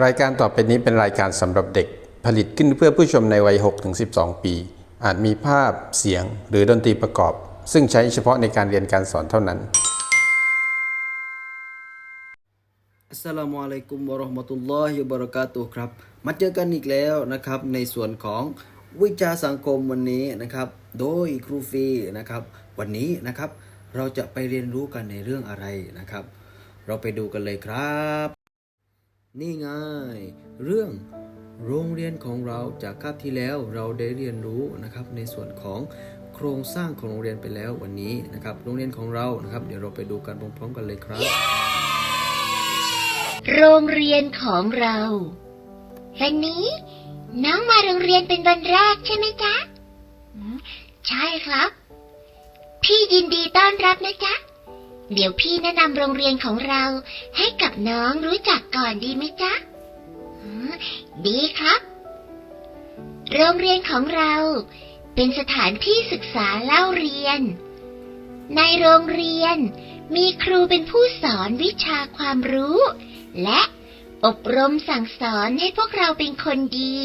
รายการต่อไปนี้เป็นรายการสำหรับเด็กผลิตขึ้นเพื่อผู้ชมในวัย 6-12 ปี อาจมีภาพเสียงหรือดนตรีประกอบ ซึ่งใช้เฉพาะในการเรียนการสอนเท่านั้นอัสสลามุอะลัยกุมวะราะห์มะตุลลอฮิวะบะเราะกาตุฮ์ครับ มาเจอกันอีกแล้วนะครับ ในส่วนของวิชาสังคมวันนี้นะครับ โดยครูฟีนะครับ วันนี้นะครับ เราจะไปเรียนรู้กันในเรื่องอะไรนะครับ เราไปดูกันเลยครับ นี่ไงเรื่องโรงเรียนของเราจากคาบที่แล้วเราได้เรียนรู้นะครับในส่วนของโครงสร้างของโรงเรียนไปแล้ววันนี้นะครับ โรงเรียนของเรานะครับ เดี๋ยวเราไปดูกันพร้อมๆกันเลยครับ โรงเรียนของเราวันนี้น้องมาโรงเรียนเป็นวันแรกใช่ไหมจ๊ะใช่ครับ พี่ยินดีต้อนรับนะจ๊ะ เดี๋ยวพี่แนะนำโรงเรียนของเรา ให้กับน้องรู้จักก่อนดีไหมจ๊ะอืมดีครับ โรงเรียนของเรา เป็นสถานที่ศึกษาเล่าเรียน ในโรงเรียนมีครูเป็นผู้สอนวิชาความรู้ และอบรมสั่งสอนให้พวกเราเป็นคนดี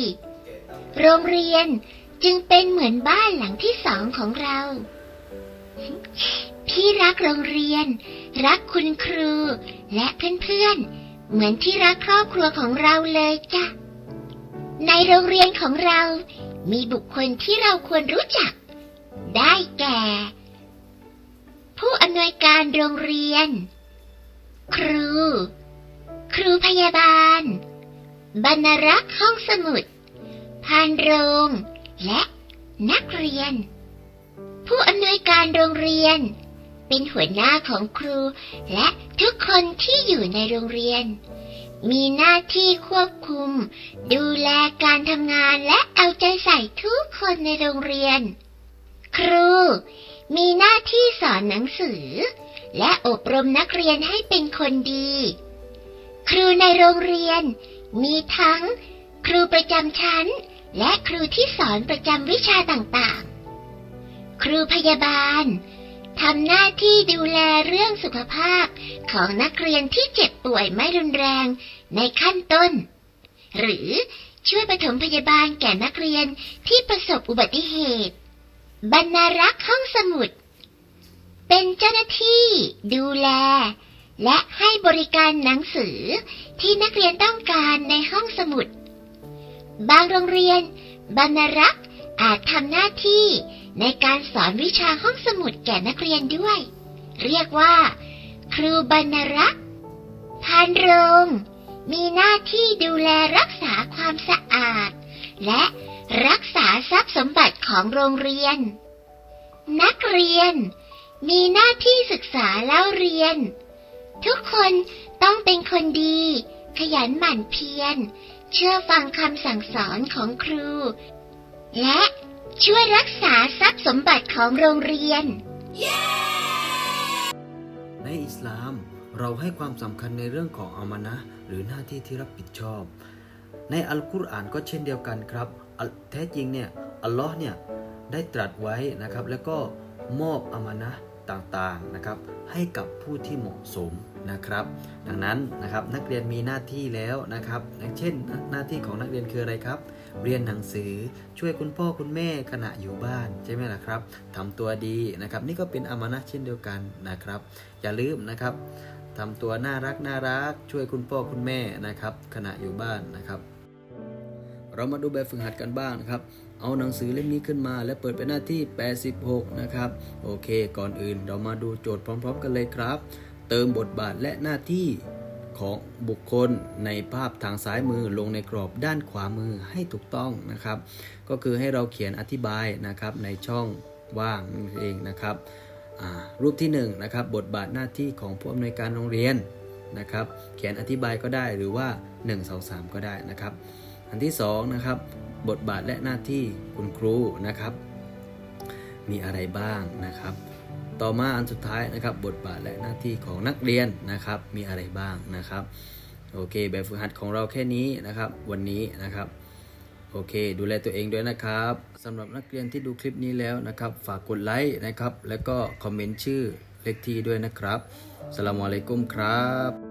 โรงเรียนจึงเป็นเหมือนบ้านหลังที่สองของเรา พี่รักโรงเรียน รักคุณครู และเพื่อนๆ เหมือนที่รักครอบครัวของเราเลยจ้ะ ในโรงเรียนของเรา มีบุคคลที่เราควรรู้จัก ได้แก่ ผู้อำนวยการโรงเรียน ครู ครูพยาบาล บรรณรักษ์ห้องสมุด พานโรง และนักเรียนผู้อำนวยการโรงเรียน เป็นหัวหน้าของครู และทุกคนที่อยู่ในโรงเรียน มีหน้าที่ควบคุม ดูแลการทำงานและเอาใจใส่ทุกคนในโรงเรียน ครู มีหน้าที่สอนหนังสือ และอบรมนักเรียนให้เป็นคนดี ครูในโรงเรียน มีทั้ง ครูประจำชั้น และครูที่สอนประจำวิชาต่างๆ ครูพยาบาล ทำหน้าที่ดูแลเรื่องสุขภาพของนักเรียนที่เจ็บป่วยไม่รุนแรงในขั้นต้น หรือช่วยปฐมพยาบาลแก่นักเรียนที่ประสบอุบัติเหตุ บรรณารักษ์ห้องสมุด เป็นเจ้าหน้าที่ดูแล และให้บริการหนังสือที่นักเรียนต้องการในห้องสมุด บางโรงเรียนบรรณารักษ์อาจทำหน้าที่ ในการสอนวิชาห้องสมุดแก่นักเรียนด้วย เรียกว่า ครูบรรรักษ์พานโรง มีหน้าที่ดูแลรักษาความสะอาด และรักษาทรัพย์สมบัติของโรงเรียน นักเรียน มีหน้าที่ศึกษาเล่าเรียน ทุกคนต้องเป็นคนดี ขยันหมั่นเพียร เชื่อฟังคำสั่งสอนของครู และ ช่วยรักษาทรัพย์สมบัติของโรงเรียน ในอิสลาม เราให้ความสำคัญในเรื่องของอามานะหรือหน้าที่ที่รับผิดชอบ ในอัลกุรอานก็เช่นเดียวกันครับแท้จริงเนี่ยอัลลอฮ์เนี่ยได้ตรัสไว้นะครับ แล้วก็มอบอามานะต่างๆนะครับ ให้กับผู้ที่เหมาะสม นะครับ ดังนั้นนะครับนักเรียนมีหน้าที่แล้วนะครับอย่างเช่น หน้าที่ของนักเรียนคืออะไรครับ เรียนหนังสือช่วยคุณพ่อคุณแม่ขณะอยู่บ้านใช่ไหมล่ะครับทำตัวดีนะครับ นี่ก็เป็นอามานะเช่นเดียวกันนะครับ อย่าลืมนะครับทำตัวน่ารักน่ารัก ช่วยคุณพ่อคุณแม่นะครับ ขณะอยู่บ้านนะครับ เรามาดูแบบฝึกหัดกันบ้างนะครับเอาหนังสือเล่มนี้ขึ้นมาและเปิดเป็นหน้าที่ 86 นะครับ โอเค ก่อนอื่นเรามาดูโจทย์พร้อม ๆ กันเลยครับ เติมบทบาทและหน้าที่ของบุคคลในภาพทางซ้ายมือลงในกรอบด้านขวามือให้ถูกต้องนะครับ ก็คือให้เราเขียนอธิบายนะครับในช่องว่างนั่นเองนะครับรูปที่1นงนะครับบทบาทหน้าที่ของผู้อำนวยการโรงเรียนนะครับ เขียนอธิบายก็ได้หรือว่า 1 2 3 ก็ได้นะครับ อันที่2นะครับบทบาทและหน้าที่คุณครูนะครับ มีอะไรบ้างนะครับ ต่อมาอันสุดท้ายนะครับบทบาทและหน้าที่ของนักเรียนนะครับมีอะไรบ้างนะครับโอเคแบบฝึกหัดของเราแค่นี้นะครับวันนี้นะครับโอเค ดูแลตัวเองด้วยนะครับสำหรับนักเรียนที่ดูคลิปนี้แล้วนะครับ ฝากกดไลค์นะครับ แล้วก็คอมเมนต์ชื่อเลขที่ด้วยนะครับสลามอะลัยกุมครับ